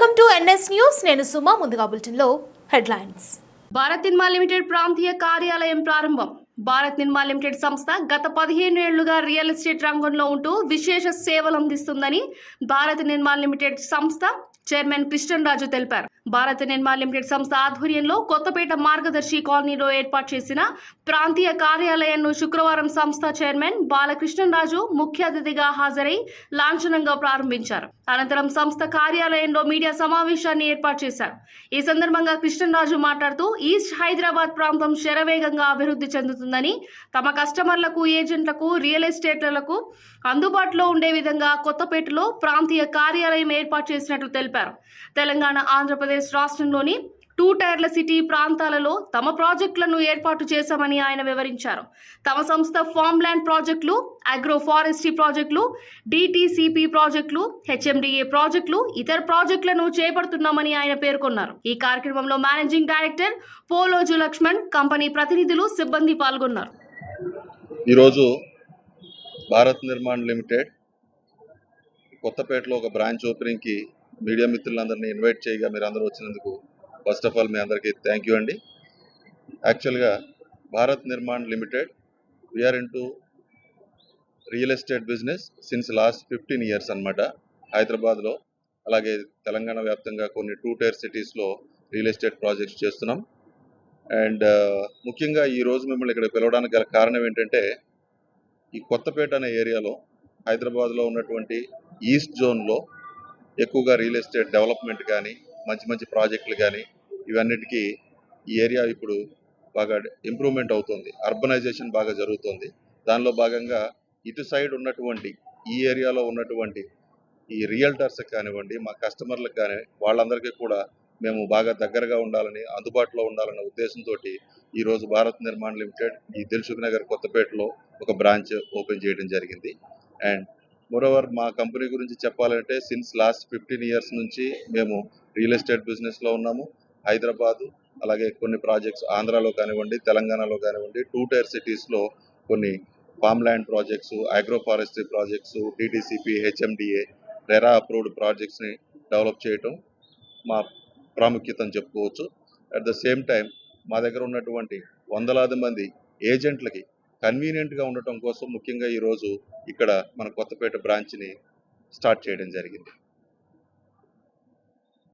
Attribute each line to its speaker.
Speaker 1: Welcome to NS news. నేను సుమా ముందుగా బులెటిన్లో హెడ్లైన్స్.
Speaker 2: భారత్ ఇన్మా లిమిటెడ్ ప్రాంతీయ కార్యాలయం ప్రారంభం. భారత్ నిర్మా లిమిటెడ్ సంస్థ గత పదిహేను ఏళ్ళుగా రియల్ ఎస్టేట్ రంగంలో ఉంటూ విశేష సేవలు అందిస్తుందని భారత్ నిర్మా లిమిటెడ్ సంస్థ చైర్మన్ కృష్ణన్ రాజు తెలిపారు. భారత నిర్మా లిమిటెడ్ సంస్థ ఆధ్వర్యంలో కొత్తపేట మార్గదర్శి కాలనీలో ఏర్పాటు చేసిన ప్రాంతీయ కార్యాలయాన్ని శుక్రవారం సంస్థ చైర్మన్ బాలకృష్ణన్ రాజు ముఖ్య అతిథిగా హాజరై లాంఛనంగా ప్రారంభించారు. అనంతరం సంస్థ కార్యాలయంలో మీడియా సమావేశాన్ని ఏర్పాటు చేశారు. ఈ సందర్భంగా కృష్ణరాజు మాట్లాడుతూ ఈస్ట్ హైదరాబాద్ ప్రాంతం శరవేగంగా అభివృద్ధి చెందుతుంది. చెందుతుందని తమ కస్టమర్లకు ఏజెంట్లకు రియల్ ఎస్టేట్లకు అందుబాటులో ఉండే విధంగా కొత్తపేటలో ప్రాంతీయ కార్యాలయం ఏర్పాటు చేసినట్లు తెలిపారు. తెలంగాణ ఆంధ్రప్రదేశ్ రాష్ట్రంలోని టూ టైర్ల సిటీ ప్రాంతాలలో తమ ప్రాజెక్టులను ఏర్పాటు చేశామని ఆయన వివరించారు. తమ సంస్థ ఫామ్ ల్యాండ్ ప్రాజెక్టులు అగ్రో ఫారెస్ట్రీ ప్రాజెక్టులు డిటిసిపి ప్రాజెక్టులు హెచ్ఎండిఏ ప్రాజెక్టులు ఇతర ప్రాజెక్టులను చేపడుతున్నామని ఆయన పేర్కొన్నారు. ఈ కార్యక్రమంలో managing director Poloju Laxman company ప్రతినిధులు సిబ్బంది పాల్గొన్నారు.
Speaker 3: ఈరోజు భారత్ నిర్మాణ్ లిమిటెడ్ కొత్తపేటలో ఒక బ్రాంచ్ ఓపెనింగ్కి మీడియా మిత్రులందరినీ ఇన్వైట్ చేయగా మీరు అందరూ వచ్చినందుకు ఫస్ట్ ఆఫ్ ఆల్ మీ అందరికీ థ్యాంక్ యూ అండి. యాక్చువల్గా Bharat Nirman limited we're into real estate business since last fifteen years అనమాట హైదరాబాద్లో అలాగే తెలంగాణ వ్యాప్తంగా కొన్ని టూ టైర్ సిటీస్లో రియల్ ఎస్టేట్ ప్రాజెక్ట్స్ చేస్తున్నాం. అండ్ uh, ముఖ్యంగా ఈ రోజు మిమ్మల్ని ఇక్కడ పిలవడానికి గల కారణం ఏంటంటే ఈ కొత్తపేట అనే ఏరియాలో హైదరాబాద్లో ఉన్నటువంటి ఈస్ట్ జోన్లో ఎక్కువగా రియల్ ఎస్టేట్ డెవలప్మెంట్ కానీ మంచి మంచి ప్రాజెక్టులు కానీ ఇవన్నిటికీ ఈ ఏరియా ఇప్పుడు బాగా ఇంప్రూవ్మెంట్ అవుతుంది. అర్బనైజేషన్ బాగా జరుగుతుంది. దానిలో భాగంగా ఇటు సైడ్ ఉన్నటువంటి ఈ ఏరియాలో ఉన్నటువంటి ఈ రియల్టర్స్కి కానివ్వండి మా కస్టమర్లకు కానీ వాళ్ళందరికీ కూడా మేము బాగా దగ్గరగా ఉండాలని అందుబాటులో ఉండాలనే ఉద్దేశంతో ఈరోజు భారత్ నిర్మాణ్ లిమిటెడ్ ఈ దిల్సుఖ్ నగర్ కొత్తపేటలో ఒక బ్రాంచ్ ఓపెన్ చేయడం జరిగింది. అండ్ మోరోవర్ మా కంపెనీ గురించి చెప్పాలంటే సిన్స్ లాస్ట్ ఫిఫ్టీన్ ఇయర్స్ నుంచి మేము రియల్ ఎస్టేట్ బిజినెస్లో ఉన్నాము. హైదరాబాదు అలాగే కొన్ని ప్రాజెక్ట్స్ ఆంధ్రాలో కానివ్వండి తెలంగాణలో కానివ్వండి టూ టైర్ సిటీస్లో కొన్ని farm land projects agro forestry projects TTCP HMDA RERA approved ప్రాజెక్ట్స్ని develop చేయటం మా ప్రాముఖ్యతను చెప్పుకోవచ్చు. అట్ ద సేమ్ టైం మా దగ్గర ఉన్నటువంటి వందలాది మంది ఏజెంట్లకి కన్వీనియంట్గా ఉండటం కోసం ముఖ్యంగా ఈరోజు ఇక్కడ మన కొత్తపేట బ్రాంచ్ని స్టార్ట్ చేయడం జరిగింది.